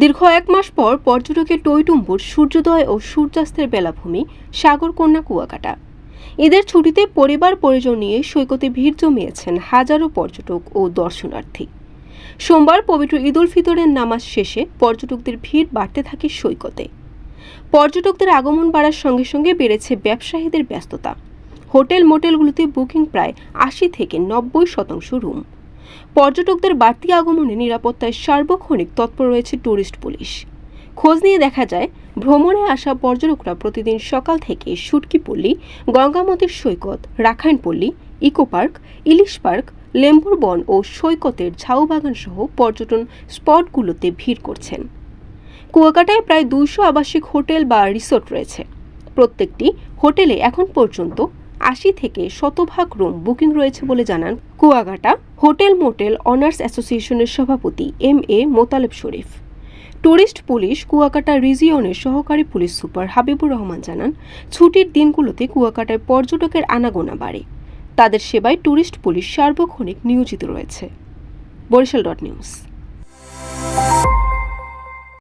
দীর্ঘ এক মাস পর পর্যটকের টইটুম্বুর সূর্যোদয় ও সূর্যাস্তের বেলাভূমি সাগরকন্যা কুয়াকাটা। ঈদের ছুটিতে পরিবার পরিজন নিয়ে সৈকতে ভিড় জমিয়েছেন হাজারো পর্যটক ও দর্শনার্থী। সোমবার পবিত্র ঈদুল ফিতরের নামাজ শেষে পর্যটকদের ভিড় বাড়তে থাকে সৈকতে। পর্যটকদের আগমন বাড়ার সঙ্গে সঙ্গে বেড়েছে ব্যবসায়ীদের ব্যস্ততা। হোটেল মোটেলগুলোতে বুকিং প্রায় আশি থেকে নব্বই শতাংশ রুম। পর্যটকদের বাড়তি আগমনে নিরাপত্তায় সার্বক্ষণিক তৎপর রয়েছে ট্যুরিস্ট পুলিশ। খোঁজ নিয়ে দেখা যায়, ভ্রমণে আসা পর্যটকরা প্রতিদিন সকাল থেকে সুটকিপল্লী গঙ্গামতির সৈকত, Rakhainpalli eco park Ilish park লেম্বুর বন ও সৈকতের ঝাউবাগান সহ পর্যটন স্পটগুলোতে ভিড় করছেন। কুয়াকাটায় প্রায় দুইশো আবাসিক হোটেল বা রিসোর্ট রয়েছে। প্রত্যেকটি হোটেলে এখন পর্যন্ত আশি থেকে শতভাগ রুম বুকিং রয়েছে বলে জানান কুয়াকাটা হোটেল মোটেল অনার্স অ্যাসোসিয়েশনের সভাপতি M A Motaleb Sharif. Tourist police Kuakata রিজিয়নের সহকারী পুলিশ সুপার হাবিবুর রহমান জানান, ছুটির দিনগুলোতে কুয়াকাটায় পর্যটকের আনাগোনা বাড়ে। তাদের সেবায় ট্যুরিস্ট পুলিশ সার্বক্ষণিক নিয়োজিত রয়েছে। Barishal dot news.